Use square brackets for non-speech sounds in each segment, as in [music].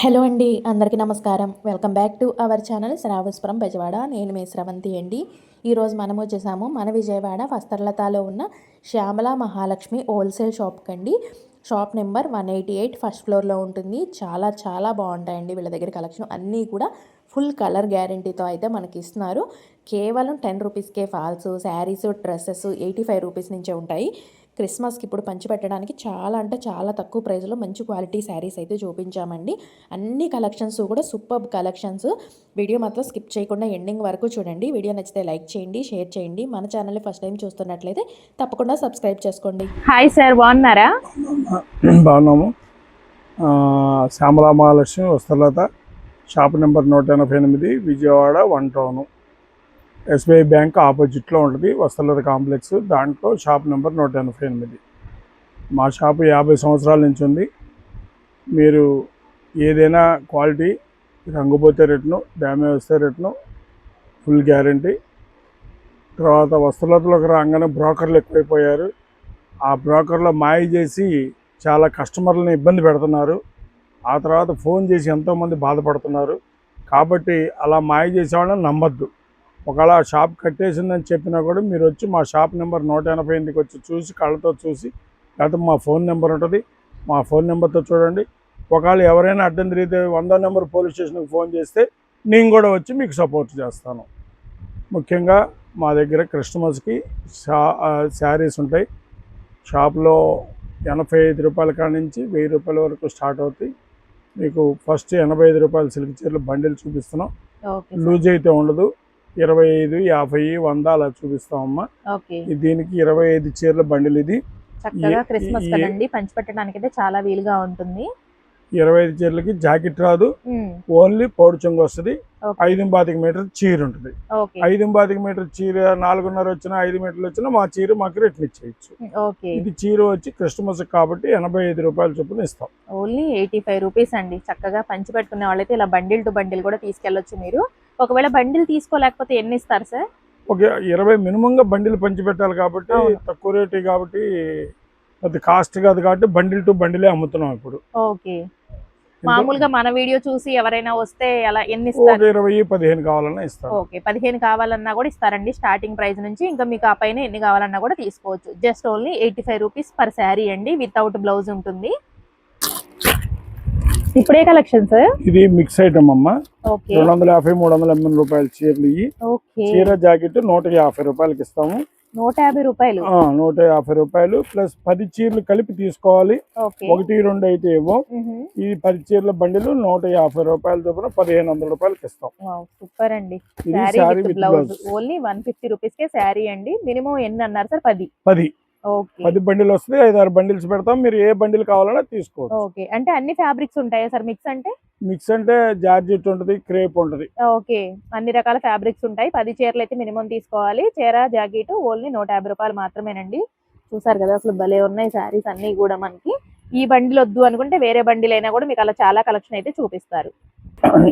Hello అండి అందరికీ నమస్కారం. Welcome back to our channel Sravaspuram Bezawada. నేను మీ శ్రవంతి అండి. ఈరోజు మనం వచ్చేసాము మన విజయవాడ వస్త్రలతాలో ఉన్న శ్యామల మహాలక్ష్మి హోల్సేల్ షాప్కి అండి shop number one eighty eight first ఫ్లోర్లో ఉంటుంది. చాలా చాలా బాగుంటాయండి వీళ్ళ దగ్గర కలెక్షన్. అన్నీ కూడా ఫుల్ కలర్ గ్యారంటీతో అయితే మనకి ఇస్తున్నారు. కేవలం టెన్ రూపీస్కే falls sarees dresses eighty five rupees నుంచే ఉంటాయి. క్రిస్మస్కి ఇప్పుడు పంచిపెట్టడానికి చాలా అంటే చాలా తక్కువ ప్రైస్లో మంచి క్వాలిటీ శారీస్ అయితే చూపించామండి. అన్ని కలెక్షన్స్ కూడా సూపర్ కలెక్షన్స్. వీడియో మాత్రం స్కిప్ చేయకుండా ఎండింగ్ వరకు చూడండి. వీడియో నచ్చితే లైక్ చేయండి షేర్ చేయండి. మన ఛానల్ని ఫస్ట్ టైం చూస్తున్నట్లయితే తప్పకుండా సబ్స్క్రైబ్ చేసుకోండి. హాయ్ సార్ బాగున్నారా? [clears throat] బాగున్నాము. ఆ, శ్యామలా మహాలక్ష్మి వస్త్రలత షాప్ నెంబర్ నూట ఎనభై ఎనిమిది Vijayawada one town. SBI bank ఆపోజిట్లో ఉంటుంది. వస్తలర్ కాంప్లెక్స్. దాంట్లో షాప్ నెంబర్ నూట ఎనభై ఎనిమిది. మా షాపు యాభై సంవత్సరాల నుంచి ఉంది. మీరు ఏదైనా క్వాలిటీ రంగుపోతే రేటును డ్యామేజ్ వస్తే రేటును ఫుల్ గ్యారంటీ. తర్వాత వస్త్రలతలోకి రాగానే బ్రోకర్లు ఎక్కువైపోయారు. ఆ బ్రోకర్లో మాయ చేసి చాలా కస్టమర్లను ఇబ్బంది పెడుతున్నారు. ఆ తర్వాత ఫోన్ చేసి ఎంతోమంది బాధపడుతున్నారు. కాబట్టి అలా మాయ చేసేవాళ్ళని నమ్మద్దు. ఒకవేళ ఆ షాప్ కట్టేసిందని చెప్పినా కూడా మీరు వచ్చి మా షాప్ నెంబర్ నూట ఎనభై ఎనిమిదికి వచ్చి చూసి కళ్ళతో చూసి లేకపోతే మా ఫోన్ నెంబర్ ఉంటుంది మా ఫోన్ నెంబర్తో చూడండి. ఒకవేళ ఎవరైనా అడ్డం తిరిగితే వందో నెంబర్ పోలీస్ స్టేషన్కి ఫోన్ చేస్తే నేను కూడా వచ్చి మీకు సపోర్ట్ చేస్తాను. ముఖ్యంగా మా దగ్గర కస్టమర్స్కి షా శారీస్ ఉంటాయి. షాప్లో ఎనభై ఐదు రూపాయల కాడ నుంచి వెయ్యి రూపాయల వరకు స్టార్ట్ అవుతాయి. మీకు ఫస్ట్ ఎనభై ఐదు రూపాయల సిల్క్ చీరలు బండిల్ చూపిస్తున్నాం. లూజ్ అయితే ఉండదు. ఇరవై ఐదు యాభై వంద అలా చూపిస్తామమ్మా. దీనికి ఇరవై ఐదు చీరల బండిల్ ఇది. చక్కగా క్రిస్మస్ కదండి పంచిపెట్టడానికి అయితే చాలా వీలుగా ఉంటుంది. ఇరవై ఐదు చీరలకి జాకెట్ రాదు. ఓన్లీ పౌడు చెంగు వస్తుంది. ఐదు పాతిక మీటర్ చీర ఉంటుంది. ఐదు పాతిక మీటర్ చీర నాలుగున్నర వచ్చినా ఐదు మీటర్లు వచ్చినా మా చీర మాకు రిటర్న్ ఇచ్చేయచ్చు. ఇది చీర వచ్చి క్రిస్మస్ కాబట్టి ఎనభై ఐదు రూపాయల చొప్పున ఇస్తాం. ఓన్లీ ఎయిటీ ఫైవ్ రూపీస్ అండి. చక్కగా పంచి పెట్టుకునే వాళ్ళైతే ఇలా బండిల్ టు బండిల్ కూడా తీసుకెళ్ళొచ్చు మీరు. ఒకవేళ బండిల్ తీసుకోలేకపోతే ఎన్ని ఇస్తారు సార్? ఒక ఇరవై మినిమంగా బండిలు పంచి పెట్టాలి కాబట్టి. తక్కువ రేటు కాబట్టి అది కాస్ట్ కాదు కాబట్టి బండిల్ టు బండిలే అమ్ముతున్నాం ఇప్పుడు. ఓకే. మామూలుగా మన వీడియో చూసి ఎవరైనా వస్తే అలా ఎన్ని ఇస్తారు? ఇరవై పదిహేను కావాలన్నా ఇస్తాం ఓకే పదిహేను కావాలన్నా కూడా ఇస్తారండి స్టార్టింగ్ ప్రైస్ నుంచి. ఇంకా మీకు ఆ పైన ఎన్ని కావాలన్నా కూడా తీసుకోవచ్చు. Just only eighty five rupees per sari అండి వితౌట్ బ్లౌజ్ ఉంటుంది. ఇప్పుడే కలెక్షన్ సార్ ఇది మిక్స్ ఐటమ్ అమ్మ. రెండు వందల యాభై మూడు వందల ఎనిమిది రూపాయలు చీరలు ఇవి చీర జాకెట్ నూట యాభై రూపాయలకి ఇస్తాము. నూట యాభై రూపాయలు? నూట యాభై రూపాయలు. ప్లస్ పది చీరలు కలిపి తీసుకోవాలి. ఒకటి రెండు అయితే ఇవ్వం. ఈ పది చీరల బండిలు నూట యాభై రూపాయల చొప్పున పదిహేను వందల రూపాయలకి ఇస్తాం. సూపర్ అండి ఓన్లీ వన్ ఫిఫ్టీ రూపీస్ కే శారీ అండి. మినిమం ఎన్ని అన్నారు సార్? పది. పది. పది బండిలు వస్తే ఐదు ఆరు బండిల్స్ పెడతాం మీరు ఏ బండిల్ కావాలన్నా తీసుకోవచ్చు. ఓకే. అంటే అన్ని ఫ్యాబ్రిక్స్ ఉంటాయా సార్? మిక్స్ అంటే? మిక్స్ అంటే జార్జెట్ ఉంటుంది క్రేప్ ఉంటుంది. ఓకే. అన్ని రకాల ఫ్యాబ్రిక్స్ ఉంటాయి. పది చీరలు అయితే మినిమం తీసుకోవాలి. చీర జాకెట్ ఓన్లీ నూట యాభై రూపాయలు మాత్రమేనండి. చూసారు కదా అసలు భలే ఉన్నాయి శారీస్ అన్ని కూడా మనకి. ఈ బండిలు వద్దు అనుకుంటే వేరే బండిలు అయినా కూడా మీకు అలా చాలా కలెక్షన్ అయితే చూపిస్తారు.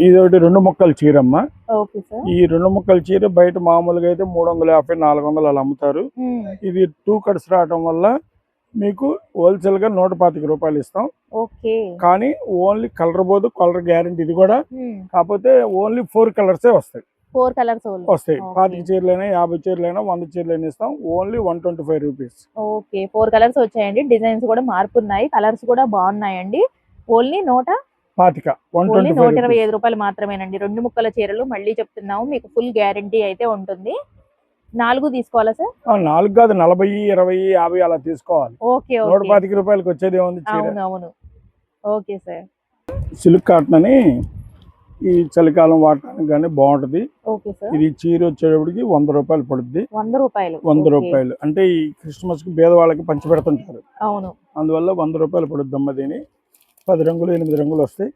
ఇది ఒకటి రెండు ముక్కల చీరమ్మ. Okay sir. ఈ రెండు ముక్కల చీర బయట మామూలుగా అయితే మూడు వందల యాభై నాలుగు వందలు అలా అమ్ముతారు. ఇది టూ కట్స్ రావటం వల్ల మీకు హోల్సేల్గా నూట పాతిక రూపాయలు ఇస్తాం. ఓకే. కానీ ఓన్లీ కలర్ పోదు కలర్ గ్యారంటీ ఇది కూడా. కాకపోతే ఓన్లీ ఫోర్ కలర్సే వస్తాయి. ఫోర్ కలర్స్ వస్తాయి. పాతిక చీరలైనా యాభై చీరలైనా వంద చీరలైనా ఇస్తాం. Only one twenty five rupees. Okay. Four colours వచ్చాయండి. డిజైన్స్ కూడా మార్పు ఉన్నాయి కలర్స్ కూడా బాగున్నాయండి. ఓన్లీ నూట పాతిక. నూట ఇరవై ఐదు రూపాయలు మాత్రమేనండి. రెండు ముక్కల చీరలు మళ్ళీ చెప్తున్నాము. మీకు ఫుల్ గ్యారంటీ అయితే ఉంటుంది. నాలుగు తీసుకోవాలా సార్? నాలుగు కాదు నలభై ఇరవై యాభై అలా తీసుకోవాలి. ఓకే నూట పాతిక రూపాయలకి వచ్చేది ఏముంది చీర? అవును ఓకే సార్. సిల్క్ కాటన్ అని ఈ చలికాలం వాడటానికి కానీ బాగుంటది. Okay sir. ఇది చీర వచ్చేటప్పటికి వంద రూపాయలు పడుద్ది. వంద రూపాయలు. వంద. రూపాయలు. అంటే ఈ క్రిస్మస్కి పేదవాళ్ళకి పంచి పెడుతుంటారు. అవును. అందువల్ల వంద రూపాయలు పడుద్ది అమ్మ దీని. పది రంగులు ఎనిమిది రంగులు వస్తాయి.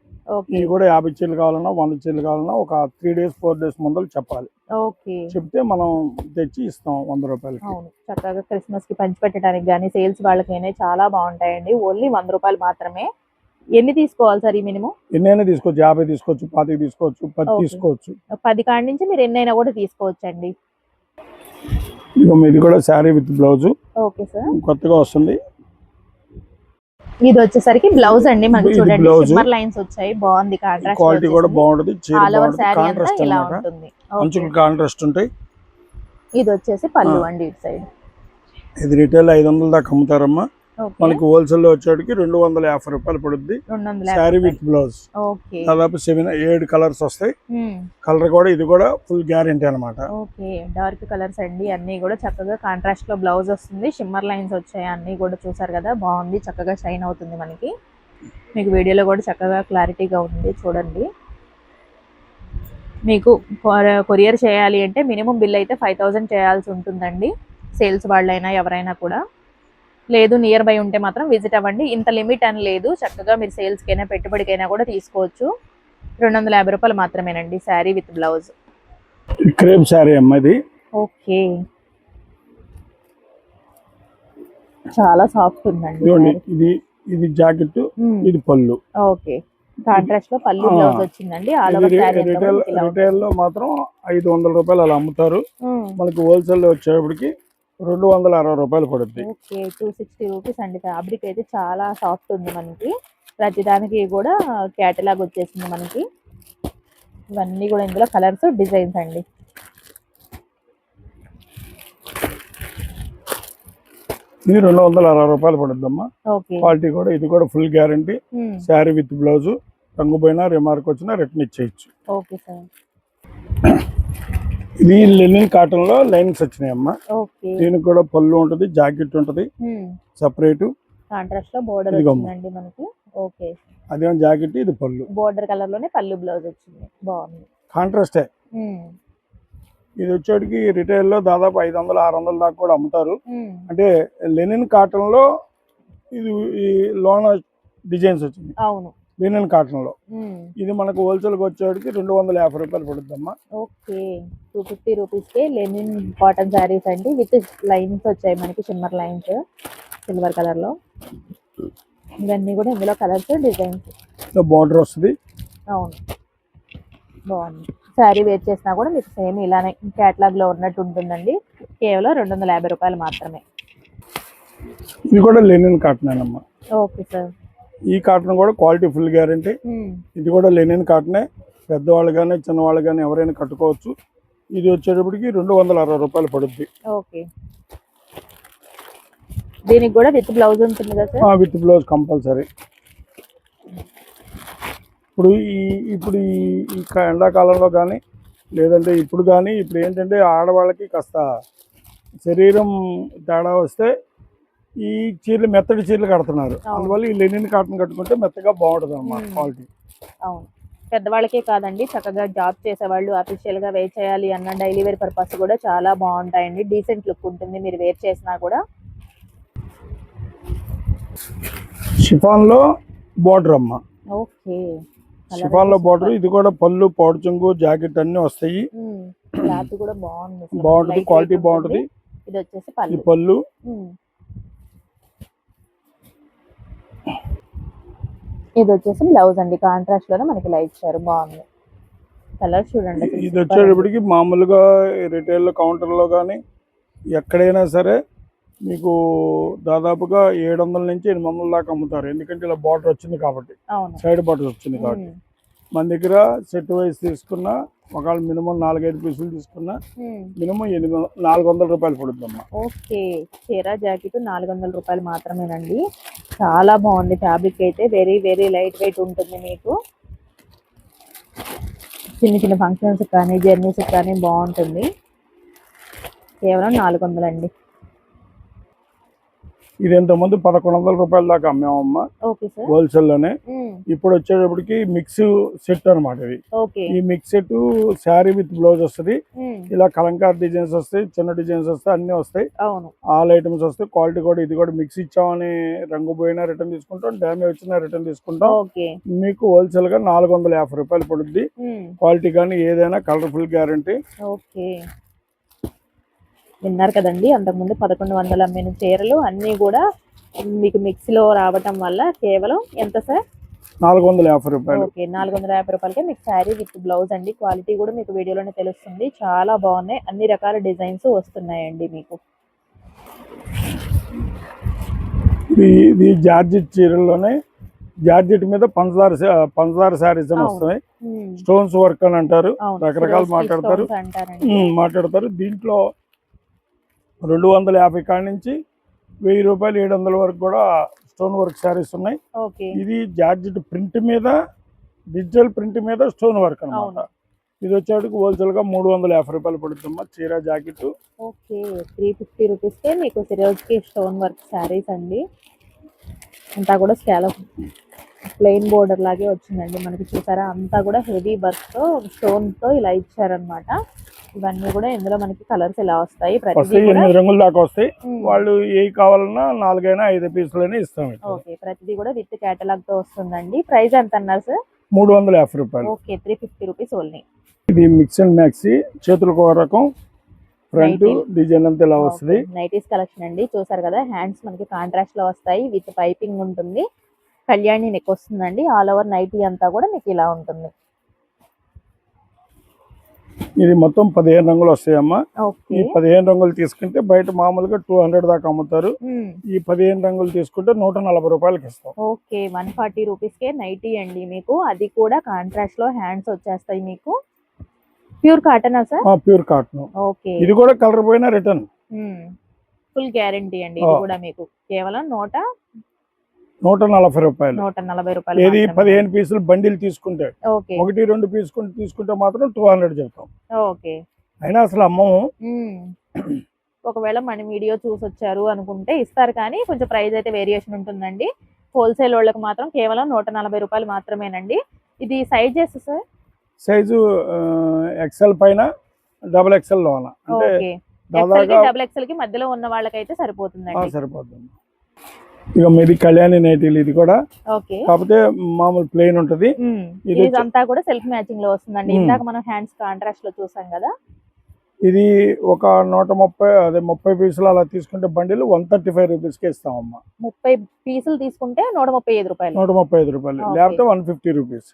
ఇవి కూడా యాభై చీరలు కావాలన్నా వంద చీరలు కావాలన్నా ఒక త్రీ డేస్ ఫోర్ డేస్ ముందర చెప్పాలి. ఓకే. చెప్తే మనం తెచ్చి ఇస్తాం వంద రూపాయలకి. అవును. చక్కగా క్రిస్మస్కి పంచి పెట్టడానికి కానీ సేల్స్ వాళ్ళకైనా చాలా బాగుంటాయండి. ఓన్లీ వంద రూపాయలు మాత్రమే. ఎన్ని తీసుకోవాలి సార్ ఈ మినిమం? ఎన్నైనా తీసుకోవచ్చు. యాభై తీసుకోవచ్చు పాతిక తీసుకోవచ్చు పది. తీసుకోవచ్చు. పది కాడి నుంచి మీరు ఎన్నైనా కూడా తీసుకోవచ్చండి. ఇక ఇది కూడా sari with blouse. Okay sir. కొత్తగా వస్తుంది. ఇది వచ్చేసరికి బ్లౌజ్ అండి మనకి చూడండి. సిమ్మర్ లైన్స్ వచ్చాయి. బాగుంది కాంట్రాస్ట్ క్వాలిటీ కూడా బాగుంటది. ఆల్ ఓవర్ అంతా ఇలా ఉంటుంది. Okay. కాంట్రాస్ట్ ఉంటాయి. ఇది వచ్చేసి పళ్ళు ఆ. అండి ఇటు సైడ్ ఇది రిటైల్ ఐదు వందల దాకా అమ్ముతారమ్మా. మనకి హోల్సేల్లో వచ్చేటికి రెండు వందల యాభై రూపాయలు పడుద్ది. Sari with blouse. ఓకే. దాదాపు సెవెన్ ఏడు కలర్స్ వస్తాయి. కలర్ కూడా ఇది కూడా ఫుల్ గ్యారెంటీ అన్నమాట. ఓకే. డార్క్ కలర్స్ అండి అన్ని కూడా చక్కగా కాంట్రాస్ట్లో బ్లౌజ్ వస్తుంది. షిమ్మర్ లైన్స్ వచ్చాయి అన్ని కూడా చూసారు కదా? బాగుంది చక్కగా షైన్ అవుతుంది మనకి. మీకు వీడియోలో కూడా చక్కగా క్లారిటీగా ఉంది చూడండి. మీకు కొర- కొరియర్ చేయాలి అంటే మినిమం బిల్ అయితే ఫైవ్ థౌజండ్ చేయాల్సి ఉంటుందండి. సేల్స్ వాళ్ళైనా ఎవరైనా కూడా. లేదు నియర్ బై ఉంటే మాత్రం విజిట్ అవ్వండి. ఇంత లిమిట్ అని లేదు. చక్కగా మీరు సేల్స్కైనా పెట్టుబడికైనా కూడా తీసుకోవచ్చు. రెండు వందల యాభై రూపాయలు మాత్రమేనండి sari with blouse. Crepe sari అమ్మ ఇది. ఓకే. చాలా సాఫ్ట్ ఉందండి ఇది ఇది జాకెట్ ఇది పళ్ళు. ఓకే. కాంట్రాస్ట్లో పల్లి. బ్లౌజ్ వచ్చిందండి. ఆల్ ఓవర్ రిటైల్ రిటైల్లో మాత్రం ఐదు వందల రూపాయలు అలా అమ్ముతారు. మనకి హోల్సేల్లో వచ్చేప్పటికి రెండు వందల అరవై రూపాయలు పడుద్ది. ఓకే టూ సిక్స్టీ రూపీస్ అండి. ఫ్యాబ్రిక్ అయితే చాలా సాఫ్ట్ ఉంది మనకి. ప్రతిదానికి కూడా క్యాటలాగ్ వచ్చేసింది మనకి. ఇవన్నీ కూడా ఇందులో కలర్స్ డిజైన్స్ అండి. ఇది రెండు వందల అరవై రూపాయలు పడుద్దమ్మా. క్వాలిటీ కూడా ఇది కూడా full guarantee sari with blouse రంగు పోయినా రిమార్క్ వచ్చినా రిటర్న్ ఇచ్చేయచ్చు. Okay sir. ఇది లెనిన్ కాటన్లో లైన్స్ వచ్చినాయి అమ్మా దీనికి కూడా పళ్ళు ఉంటుంది జాకెట్ ఉంటుంది. సపరేట్ కాంట్రాస్ట్లో బోర్డర్. వచ్చిందండి మనకి. ఓకే. అదేమో జాకెట్ ఇది పళ్ళు. బోర్డర్ కలర్లోనే పళ్ళు బ్లౌజ్ వచ్చింది. బాగుంది. కాంట్రాస్టే ఇది వచ్చేటికి రిటైల్లో దాదాపు ఐదు వందలు ఆరు వందల దాకా కూడా అమ్ముతారు. అంటే లెనిన్ కాటన్లో ఇది ఈ లోన డిజైన్స్ వచ్చింది. అవును. లెనిన్ కాటన్లో. ఉమ్, ఇది మనకు హోల్సేల్కి వచ్చేటికి రెండు వందల యాభై రూపాయలు పడుద్దమ్మా ఓకే. టూ ఫిఫ్టీ రూపీస్ కే లెనిన్ కాటన్ శారీస్ అండి. విత్ లైన్స్ వచ్చాయి మనకి షిమ్మర్ లైన్స్ సిల్వర్ కలర్లో. ఇవన్నీ కూడా ఇందులో కలర్స్ డిజైన్స్ బార్డర్ వస్తుంది. అవును. బాగుంది. శారీ వేర్ చేసినా కూడా మీకు సేమ్ ఇలానే క్యాటలాగ్లో ఉన్నట్టు ఉంటుందండి. కేవలం రెండు వందల యాభై రూపాయలు మాత్రమే. ఇది కూడా లెనిన్ కాటన్ అమ్మా ఓకే సార్. ఈ కాటన్ కూడా క్వాలిటీ ఫుల్ గ్యారంటీ. ఇది కూడా లెనిన్ కాటనే. పెద్దవాళ్ళు కానీ చిన్నవాళ్ళు కానీ ఎవరైనా కట్టుకోవచ్చు. ఇది వచ్చేటప్పటికి రెండు వందల అరవై రూపాయలు పడుద్ది. ఓకే. దీనికి కూడా విత్ బ్లౌజ్ ఉంటుంది కదా విత్ బ్లౌజ్ కంపల్సరీ. ఇప్పుడు ఈ ఇప్పుడు ఈ ఎండాకాలంలో కానీ లేదంటే ఇప్పుడు కానీ ఇప్పుడు ఏంటంటే ఆడవాళ్ళకి కాస్త శరీరం తేడా వస్తే ఈ చీరలు మెత్తడి చీరలు కడుతున్నారు. అందువల్ల ఈ లెనిన్ కాటన్ కట్టుకుంటే మెత్తగా బాగుంటుంది అన్నమాట. క్వాలిటీ అవును. పెద్దవాళ్ళకే కాదండి చక్కగా జాబ్ చేసేవాళ్ళు అఫీషియల్గా వేర్ చేయాలి అన్న డైలీ వేర్ పర్పస్ కూడా చాలా బాగుంటాయండి. డీసెంట్ లుక్ ఉంటుంది మీరు వేర్ చేసినా కూడా. షిఫాన్లో బార్డర్ అమ్మ. ఓకే. షిఫాన్లో బార్డర్ ఇది కూడా పళ్ళు పౌడు చెంగు జాకెట్ అన్ని వస్తాయి. క్లాత్ కూడా బాగుంది. బాగుంటుంది క్వాలిటీ బాగుంటుంది. ఇది వచ్చేసి పళ్ళు. ఇది వచ్చేసి బ్లౌజ్ అండి. కాంట్రాస్ట్లోనే మనకి లైట్ ఇచ్చారు బాగుంది. కలర్ చూడండి ఇది వచ్చేటప్పటికి మామూలుగా రిటైల్ కౌంటర్లో కానీ ఎక్కడైనా సరే మీకు దాదాపుగా ఏడు వందల నుంచి ఎనిమిది వందల దాకా అమ్ముతారు. ఎందుకంటే ఇలా బార్డర్ వచ్చింది కాబట్టి. సైడ్ బార్డర్ వచ్చింది కాబట్టి. మన దగ్గర సెట్ వైజ్ తీసుకున్నా ఒకవేళ మినిమం నాలుగైదు పీసులు తీసుకున్నా. మినిమం ఎనిమిది నాలుగు వందల రూపాయలు పడుద్దమ్మా ఓకే. చీర జాకెట్ నాలుగు వందల రూపాయలు మాత్రమేనండి. చాలా బాగుంది ఫ్యాబ్రిక్ అయితే. వెరీ వెరీ లైట్ వెయిట్ ఉంటుంది మీకు. చిన్న చిన్న ఫంక్షన్స్ కానీ జర్నీస్ కానీ బాగుంటుంది. కేవలం నాలుగు వందలండి ఇది ఇంతకుముందు పదకొండు వందల రూపాయల దాకా అమ్మామమ్మా. Okay sir. హోల్సేల్లోనే. ఇప్పుడు వచ్చేటప్పటికి మిక్స్ సెట్ అన్నమాట ఇది. ఈ mix set sari with blouse వస్తుంది. ఇలా కలంకార్ డిజైన్స్ వస్తాయి చిన్న డిజైన్స్ వస్తాయి అన్నీ వస్తాయి. ఆల్ ఐటమ్స్ వస్తాయి. క్వాలిటీ కూడా ఇది కూడా మిక్స్ ఇచ్చామని రంగు పోయినా రిటర్న్ తీసుకుంటాం డ్యామేజ్ వచ్చినా రిటర్న్ తీసుకుంటాం. మీకు హోల్సేల్గా నాలుగు వందల యాభై రూపాయలు పడుద్ది. క్వాలిటీ కానీ ఏదైనా కలర్ఫుల్ గ్యారంటీ. విన్నారు కదండి. అంతకుముందు పదకొండు వందల అమ్మిన చీరలు అన్నీ కూడా మీకు మిక్సీలో రావటం వల్ల కేవలం ఎంత సార్? నాలుగు వందల యాభై రూపాయలు. ఓకే నాలుగు వందల యాభై రూపాయలకి మీకు శారీ విత్ బ్లౌజ్ అండి. క్వాలిటీ కూడా మీకు వీడియోలోనే తెలుస్తుంది. చాలా బాగున్నాయి. అన్ని రకాల డిజైన్స్ వస్తున్నాయండి మీకు. ఇది జార్జెట్ చీరల్లోనే జార్జెట్ మీద పంచదార పంచదార శారీస్ అని. వస్తాయి స్టోన్స్ వర్క్ అని అంటారు. రకరకాలు మాట్లాడతారు. మాట్లాడతారు. దీంట్లో రెండు వందల యాభై కాడి నుంచి వెయ్యి రూపాయలు ఏడు వందల వరకు కూడా స్టోన్ వర్క్ శారీస్ ఉన్నాయి. ఓకే. ఇది జార్జెట్ ప్రింట్ మీద డిజిటల్ ప్రింట్ మీద స్టోన్ వర్క్ అనమాట. ఇది వచ్చేటికి హోల్సేల్గా మూడు వందల యాభై రూపాయలు పడుతుందమ్మా చీర జాకెట్ ఓకే. త్రీ ఫిఫ్టీ రూపీస్కే మీకు సిరోజ్కి స్టోన్ వర్క్ శారీస్ అండి. అంతా కూడా స్కాలప్ ప్లెయిన్ బోర్డర్ లాగే వచ్చిందండి. మనకి చూసారా? అంతా కూడా హెవీ వర్క్తో స్టోన్తో ఇలా ఇచ్చారనమాట ఇవన్నీ కూడా ఇందులో మనకి కలర్స్ ఇలా వస్తాయి ఎనిమిది రంగుల దాకా వస్తాయి వాళ్ళు ఏ కావాలన్నా నాలుగైనా ఐదు పీసులైనా ఇస్తాం. ఓకే ప్రతిదీ కూడా విత్ కేటలాగ్తో వస్తుందండి. ప్రైస్ ఎంత అన్నారు సార్ మూడు వందల యాభై రూపాయలు. Okay three fifty rupees only ఇది మిక్స్ అండ్ మ్యాక్సీ చేతులకు ఒక రకం ఫ్రంట్. డిజైన్ అంతా ఇలా వస్తుంది. నైటీస్ కలెక్షన్ అండి. చూసారు కదా హ్యాండ్స్ మనకి కాంట్రాస్ట్లో వస్తాయి విత్ పైపింగ్ ఉంటుంది. కళ్యాణి నెక్ వస్తుందండి. ఆల్ ఓవర్ నైటీ అంతా కూడా మీకు ఇలా ఉంటుంది. ఇది మొత్తం పదిహేను రంగులు వస్తాయమ్మా. ఈ పదిహేను రంగులు తీసుకుంటే బయట మామూలుగా టూ హండ్రెడ్ దాకా అమ్ముతారు. ఈ పదిహేను రంగులు తీసుకుంటే నూట నలభై రూపాయలకి ఇస్తాం. ఓకే వన్ ఫార్టీ రూపీస్ కే నైటీ అండి మీకు. అది కూడా కాంట్రాస్ట్లో హ్యాండ్స్ వచ్చేస్తాయి మీకు. ప్యూర్ కాటనా సార్? Pure cotton. ఓకే. ఇది కూడా కలర్ పోయినా రిటర్న్. ఫుల్ గ్యారంటీ అండి ఇది. కూడా మీకు. కేవలం నూట నూట నలభై రూపాయలు. నూట నలభై రూపాయలు ఏది. పదిహేను పీసులు బండిల్ తీసుకుంటే ఒకటి రెండు పీసుకుంటే తీసుకుంటే మాత్రం టూ హండ్రెడ్ చెప్తాం. ఓకే. అయినా అసలు అమ్మము మ్మ్. ఒకవేళ మన వీడియో చూసి వచ్చారు అనుకుంటే ఇస్తారు కానీ కొంచెం ప్రైస్ అయితే వేరియేషన్ ఉంటుందండి. హోల్సేల్ వాళ్ళకి మాత్రం కేవలం నూట నలభై రూపాయలు మాత్రమేనండి. ఇది సైజెస్ సార్? సైజు ఎక్సెల్ పైన డబల్ ఎక్సెల్ లోన. అంటే డబుల్ ఎక్సెల్కి మధ్యలో ఉన్న వాళ్ళకైతే సరిపోతుందండి. సరిపోతుంది. ఇక మీది కళ్యాణి నైటీలు ఇది కూడా. కాకపోతే మామూలు ప్లెయిన్ ఉంటది. ఇది అంతా కూడా సెల్ఫ్ మ్యాచింగ్లో వస్తుందండి. ఇందాక మనం హ్యాండ్స్ కాంట్రాస్ట్లో చూసాం కదా. ఇది ఒక నూట ముప్పై అదే ముప్పై పీసులు అలా తీసుకుంటే బండిలు వన్ థర్టీ ఫైవ్ రూపీస్కి ఇస్తామమ్మా. ముప్పై పీసులు తీసుకుంటే నూట ముప్పై ఐదు రూపాయలు. నూట ముప్పై ఐదు రూపాయలు. లేకపోతే వన్ ఫిఫ్టీ రూపీస్.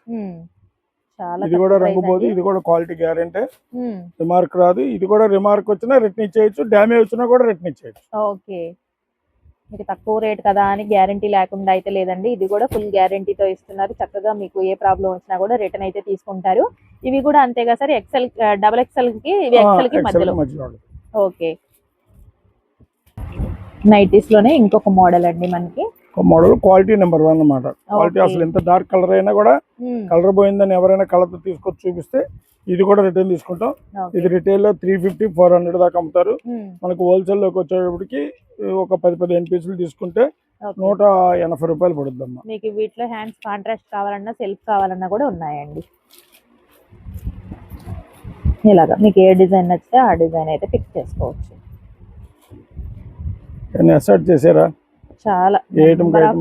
ఇది కూడా రంగు పోదు. ఇది కూడా క్వాలిటీ గ్యారెంటీ. రిమార్క్ రాదు. ఇది కూడా రిమార్క్ వచ్చినా రిటర్న్ ఇచ్చేయచ్చు. డ్యామేజ్ వచ్చినా కూడా రిటర్న్ ఇచ్చేయచ్చు. ఓకే. మీకు తక్కువ రేట్ కదా అని గ్యారంటీ లేకుండా అయితే లేదండి. ఇది కూడా ఫుల్ గ్యారంటీతో ఇస్తున్నారు. చక్కగా మీకు ఏ ప్రాబ్లం వచ్చినా కూడా రిటర్న్ అయితే తీసుకుంటారు. ఇవి కూడా అంతేగా సార్ ఎక్సెల్ డబల్ ఎక్సెల్కి ఇవి ఎక్సెల్కి మధ్యలో. ఓకే. నైటీస్లోనే ఇంకొక మోడల్ అండి మనకి. మోడల్ క్వాలిటీ నెంబర్ వన్ అన్నమాట. క్వాలిటీ. అసలు ఎంత డార్క్ కలర్ అయినా కూడా. కలర్ పోయిందని ఎవరైనా కలర్తో తీసుకొచ్చి చూపిస్తే ఇది కూడా రిటర్న్ తీసుకుంటాం. ఇది రిటైల్లో త్రీ ఫిఫ్టీ ఫోర్ హండ్రెడ్ దాకా అమ్ముతారు మ్మ్. మనకు హోల్సేల్లోకి వచ్చేటప్పటికి ఒక పది పదిహేను పీసులు తీసుకుంటే. నూట ఎనభై రూపాయలు పడుద్దమ్మా మీకు వీటిలో హ్యాండ్స్ కాంట్రాస్ట్ కావాలన్నా సెల్ఫ్ కావాలన్నా కూడా ఉన్నాయండి ఇలాగా మీకు ఏ డిజైన్ నచ్చితే ఆ డిజైన్ అయితే పిక్ చేసుకోవచ్చు చేసారా చాలా.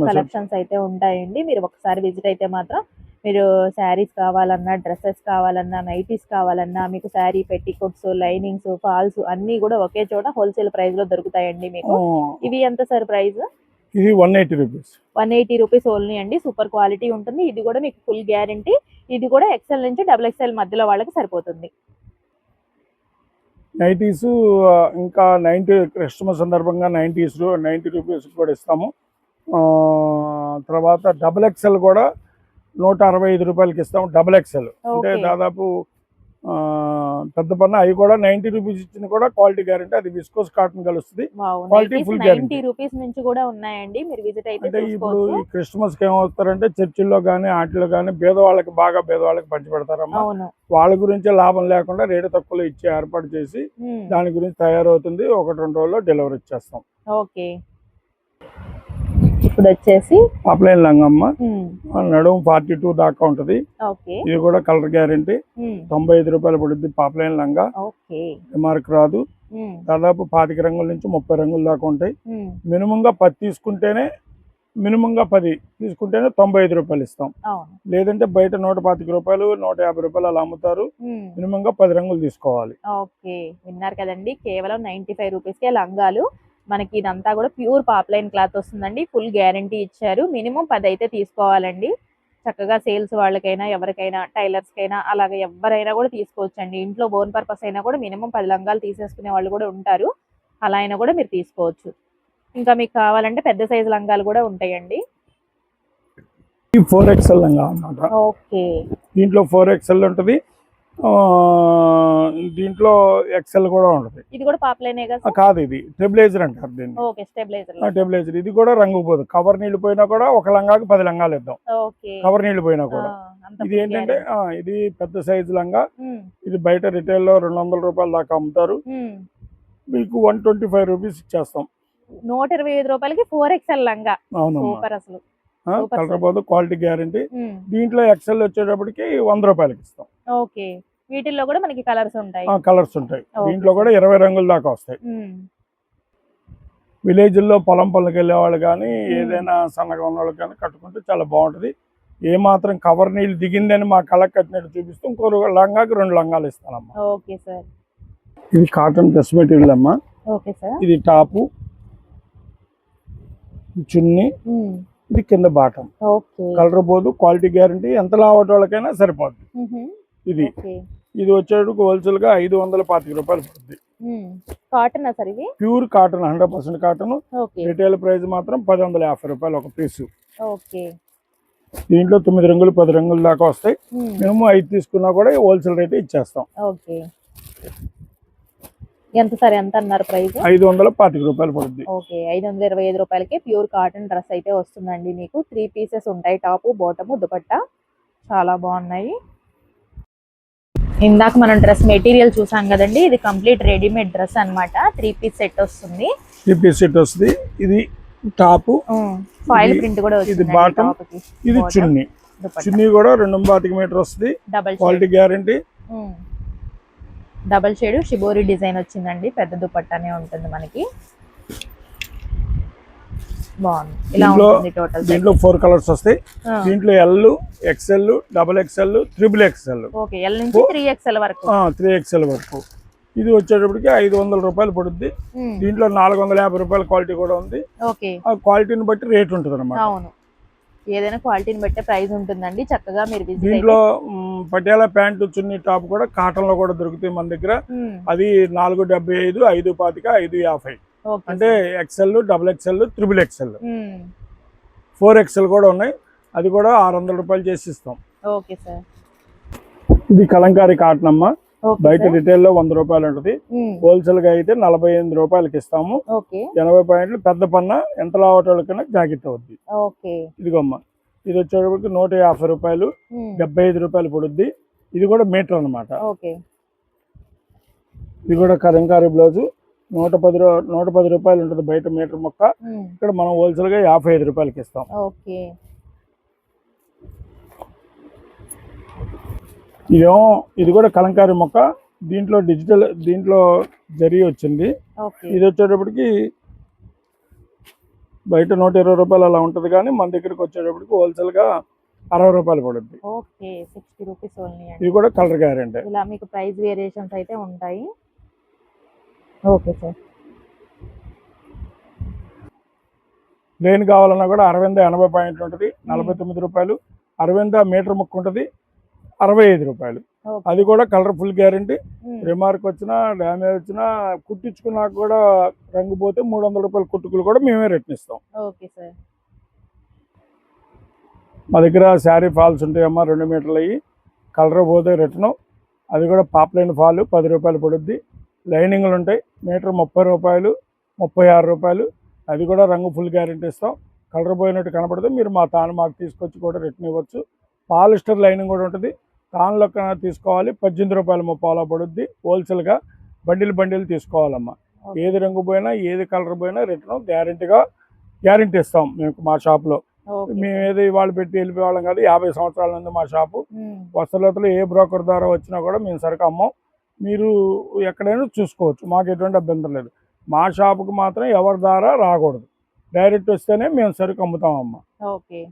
కలెక్షన్స్ అయితే ఉంటాయండి మీరు ఒకసారి విజిట్ అయితే మాత్రం మీరు శారీస్ కావాలన్నా డ్రెస్సెస్ కావాలన్నా నైటీస్ కావాలన్నా మీకు శారీ పెట్టికోట్స్ లైనింగ్స్ ఫాల్స్ అన్ని కూడా ఒకే చోట హోల్సేల్ ప్రైస్లో దొరుకుతాయండి మీకు. ఇవి ఎంత సార్ ప్రైస్? ఇది one eighty rupees. One eighty rupees only అండి. సూపర్ క్వాలిటీ ఉంటుంది. ఇది కూడా మీకు ఫుల్ గ్యారంటీ. ఇది కూడా ఎక్సెల్ నుంచి డబుల్ ఎక్సెల్ మధ్యలో వాళ్ళకి సరిపోతుంది. నైటీస్ ఇంకా నైంటీ క్రిస్టమస్ సందర్భంగా నైంటీస్ నైంటీ రూపీస్ కూడా ఇస్తాము. తర్వాత డబుల్ ఎక్సెల్ కూడా నూట అరవై ఐదు రూపాయలకి ఇస్తాము డబుల్ ఎక్సెల్ అంటే. దాదాపు పెద్ద పన్న. అవి కూడా నైంటీ రూపీస్ ఇచ్చిన కూడా క్వాలిటీ గ్యారంటీ. అది విస్కోస్ కాటన్ కలుస్తుంది. full ninety guarantee. రూపీస్ నుంచి కూడా ఉన్నాయండి. మీరు విజిట్ అయితే అంటే ఇప్పుడు ఈ క్రిస్టమస్కి ఏమవుతారంటే చర్చిల్లో కానీ వాటిలో కానీ పేదవాళ్ళకి బాగా పేదవాళ్ళకి పంచి పెడతారమ్మా అవును. వాళ్ళ గురించి లాభం లేకుండా రేటు తక్కువలో ఇచ్చే ఏర్పాటు చేసి దాని గురించి తయారవుతుంది. ఒకటి రెండు రోజుల్లో డెలివరీ ఇచ్చేస్తాం. ఓకే. ఇప్పుడు వచ్చేసి ఆఫ్లైన్ లంగమ్మ నడుము ఫార్టీ టూ దాకా ఉంటుంది. ఇది కూడా కలర్ గ్యారంటీ. తొంభై ఐదు రూపాయలు పడుద్ది పాప్లైన్ లంగా. రిమార్క్ రాదు. దాదాపు పాతిక రంగుల నుంచి ముప్పై రంగుల దాకా ఉంటాయి. ఉమ్, మినిమంగా పది తీసుకుంటేనే మినిమంగా పది తీసుకుంటేనే తొంభై ఐదు రూపాయలు ఇస్తాం. లేదంటే బయట నూట పాతిక రూపాయలు నూట యాభై రూపాయలు అలా అమ్ముతారు. ఉమ్, మినిమంగా పది రంగులు తీసుకోవాలి. ఓకే. విన్నారు కదండి. కేవలం నైన్టీ ఫైవ్ రూపీస్కే లంగాలు. మనకి ఇదంతా కూడా ప్యూర్ పాప్లైన్ క్లాత్ వస్తుందండి. ఫుల్ గ్యారంటీ ఇచ్చారు. మినిమం పది అయితే తీసుకోవాలండి. చక్కగా సేల్స్ వాళ్ళకైనా ఎవరికైనా టైలర్స్కైనా అలాగే ఎవరైనా కూడా తీసుకోవచ్చండి. ఇంట్లో బోన్ పర్పస్ అయినా కూడా మినిమం పది లంగాలు తీసేసుకునే వాళ్ళు కూడా ఉంటారు. అలా అయినా కూడా మీరు తీసుకోవచ్చు. ఇంకా మీకు కావాలంటే పెద్ద సైజు లంగాలు కూడా ఉంటాయండి. ఫోర్ ఎక్స్ఎల్ లంగా ఓకే. దీంట్లో ఫోర్ ఎక్స్ఎల్ ఉంటుంది. దీంట్లో ఎక్స్ఎల్ కూడా ఉంటుంది. ఇది కూడా పాపలేనే కదా ఇది టెబిలైజర్ అంటారు దీన్ని. ఓకే స్టెబిలైజర్ ఇది కూడా రంగు పోదు. కవర్ నీళ్ళు పోయినా కూడా ఒక లంగాకి పది లంగాలు ఇద్దాం. కవర్ నీళ్ళు పోయినా కూడా. ఇది ఏంటంటే ఇది పెద్ద సైజు లంగా. ఇది బయట రిటైల్లో రెండు వందల రూపాయల దాకా అమ్ముతారు. మీకు వన్ ట్వంటీ ఫైవ్ రూపీస్ ఇచ్చేస్తాం. నూట ఇరవై ఐదు రూపాయలకి ఫోర్ ఎక్స్ఎల్ లంగా. సూపర్ అసలు. కలర్. పోదు క్వాలిటీ గ్యారంటీ దీంట్లో ఎక్సెల్ వచ్చేటప్పటికి వంద రూపాయలకి ఇస్తాం. ఓకే. వీటిల్లో కూడా మనకి కలర్స్ ఉంటాయి. కలర్స్ ఉంటాయి. దీంట్లో కూడా ఇరవై రంగుల దాకా వస్తాయి. ఉమ్, విలేజ్ల్లో పొలం పనులకు వెళ్ళే వాళ్ళు కానీ Hmm. ఏదైనా సన్నగా ఉన్న వాళ్ళకి కానీ కట్టుకుంటే చాలా బాగుంటుంది. ఏ మాత్రం కవర్ నీళ్ళు దిగిందని మా కళ్ళకి కట్టినట్టు చూపిస్తూ ఇంకో లంగాకి రెండు లంగాలు ఇస్తానమ్మా. ఓకే సార్ ఇది కాటన్ డ్రెస్ మెటీరియల్ అమ్మా. ఓకే సార్ ఇది టాపు. చున్నీ. ఉమ్, ఇది కింద బాటం. కలర్ పోదు క్వాలిటీ గ్యారంటీ ఎంత లావటి వాళ్ళకైనా సరిపోద్ది ఇది. ఇది వచ్చేటికి హోల్సేల్గా ఐదు వందల పాతిక రూపాయలు పడుతుంది కాటన్ సార్ ఇవి pure cotton hundred percent cotton. Retail price మాత్రం పది వందల యాభై రూపాయలు ఒక పీసు. ఓకే. దీంట్లో తొమ్మిది రంగులు పది రంగుల దాకా వస్తాయి. మేము ఐదు తీసుకున్నా కూడా హోల్సేల్ రేట్ ఇచ్చేస్తాం. ఓకే. ఎంత సార్? ఎంత అన్నారు ప్రైస్? ఐదు వందల పాతిక రూపాయలు పడుద్ది. ఓకే ఐదు వందల ఇరవై ఐదు రూపాయలకి ప్యూర్ కాటన్ డ్రెస్ అయితే వస్తుందండి మీకు. త్రీ పీసెస్ ఉంటాయి టాపు బాటము దుపట్టా. చాలా బాగున్నాయి. ఇందాక మనం డ్రెస్ మెటీరియల్ చూసాం కదండి ఇది కంప్లీట్ రెడీమేడ్ డ్రెస్ అన్నమాట. త్రీ పీస్ సెట్ వస్తుంది. త్రీ పీస్ సెట్ వస్తుంది. ఇది టాపు ఇది- ప్రింట్ కూడా ఇది bottom, ఇది చున్నీ. చున్నీ కూడా రెండు పాతిక మీటర్ వస్తుంది. Double quality guarantee double shade shibori design వచ్చిందండి. పెద్ద దుపట్టానే ఉంటుంది మనకి. బాగుంది. ఇలా దీంట్లో- ఉంటుంది టోటల్ దీంట్లో ఫోర్ కలర్స్ వస్తాయి. దీంట్లో L XL double XL triple XL okay L నుంచి త్రీ ఎక్స్ఎల్ వరకు. త్రీ ఎక్స్ఎల్ వరకు. ఇది వచ్చేటప్పటికి ఐదు వందల రూపాయలు పడుద్ది. దీంట్లో నాలుగు వందల యాభై రూపాయల క్వాలిటీ కూడా ఉంది. ఓకే. ఆ క్వాలిటీని బట్టి రేట్ ఉంటుంది అనమాట అవును. ఏదైనా క్వాలిటీని బట్టే ప్రైస్ ఉంటుందండి. చక్కగా మీరు దీంట్లో పటియాలా ప్యాంటు చున్నీ టాప్ కూడా కాటన్లో కూడా దొరుకుతాయి మన దగ్గర. అది నాలుగు డెబ్బై ఐదు ఐదు పాతిక ఐదు యాభై. అంటే XL double XL triple XL four XL కూడా ఉన్నాయి. అది కూడా ఆరు వందల రూపాయలు చేసి ఇస్తాం. ఇది కలంకారీ కాటన్ అమ్మ. బయట. రిటైల్లో వంద రూపాయలు ఉంటుంది. హోల్సేల్గా అయితే నలభై ఎనిమిది రూపాయలకి ఇస్తాము. ఎనభై పాయింట్లు పెద్ద పన్న ఎంత లావటోళ్ళకైనా జాకెట్ అవుద్ది. ఇదిగోమ్మ ఇది వచ్చేటప్పటికి నూట యాభై రూపాయలు డెబ్బై ఐదు రూపాయలు పడుద్ది. ఇది కూడా మీటర్ అన్నమాట. ఓకే. ఇది కూడా కలంకారీ బ్లౌజ్. నూట పది నూట పది రూపాయలు ఉంటుంది బయట మీటర్ మొక్క. ఇక్కడ మనం హోల్సేల్గా యాభై ఐదు రూపాయలకి ఇస్తాం. ఓకే. ఇదేమో ఇది కూడా కలంకారీ మొక్క. దీంట్లో డిజిటల్ దీంట్లో జరీ వచ్చింది. ఇది వచ్చేటప్పటికి బయట నూట ఇరవై రూపాయలు అలా ఉంటుంది కానీ మన దగ్గరికి వచ్చేటప్పటికి హోల్సేల్గా అరవై రూపాయలు పడుద్ది. ఓకే సిక్స్టీ రూపీస్ ఓన్లీ ఇది కూడా కలర్ గ్యారెంటీ ఇలా మీకు ప్రైస్ వేరియేషన్స్ అయితే ఉంటాయి. ఓకే సార్ ప్లేన్ కావాలన్నా కూడా అరవింద ఎనభై పాయింట్లు ఉంటుంది నలభై తొమ్మిది రూపాయలు అరవింద మీటర్ ముక్క ఉంటుంది అరవై ఐదు రూపాయలు. అది కూడా కలర్ఫుల్ గ్యారంటీ. రిమార్క్ వచ్చినా డ్యామేజ్ వచ్చినా కుట్టించుకున్నాక కూడా రంగు పోతే మూడు వందల రూపాయల కుట్టుకులు కూడా మేమే రిటర్న్ ఇస్తాం. Okay sir. మా దగ్గర శారీ ఫాల్స్ ఉంటాయమ్మా రెండు మీటర్లు అయ్యి. కలర్ పోతే రిటర్న్. అది కూడా పాప్లైన్ ఫాల్ పది రూపాయలు పడుద్ది. లైనింగ్లు ఉంటాయి మీటర్ ముప్పై రూపాయలు ముప్పై ఆరు రూపాయలు. అది కూడా రంగు ఫుల్ గ్యారెంటీ ఇస్తాం. కలర్ పోయినట్టు కనపడితే మీరు మా తాను మాకు తీసుకొచ్చి కూడా రిటర్న్ ఇవ్వచ్చు. పాలిస్టర్ లైనింగ్ కూడా ఉంటుంది. తానులో కన్నా తీసుకోవాలి పద్దెనిమిది రూపాయలు ముప్పాలో పడుద్ది. హోల్సేల్గా బండిల్ బండిల్ తీసుకోవాలమ్మా. ఏది రంగు పోయినా ఏది కలర్ పోయినా రిటర్న్ గ్యారెంటీగా గ్యారెంటీ ఇస్తాం మేము మా షాప్లో. మేము ఏదో ఇవాళ పెట్టి వెళ్ళిపోయేవాళ్ళం కాదు యాభై సంవత్సరాల నుండి మా షాపు. వస్త్రలతలో ఏ బ్రోకర్ ద్వారా వచ్చినా కూడా మేము సరుకు అమ్మం. మీరు ఎక్కడైనా చూసుకోవచ్చు మాకు ఎటువంటి అభ్యంతరం లేదు. మా షాపుకి మాత్రం ఎవరి ద్వారా రాకూడదు. డైరెక్ట్ వస్తేనే మేము సరుకు అమ్ముతాం అమ్మ ఓకే.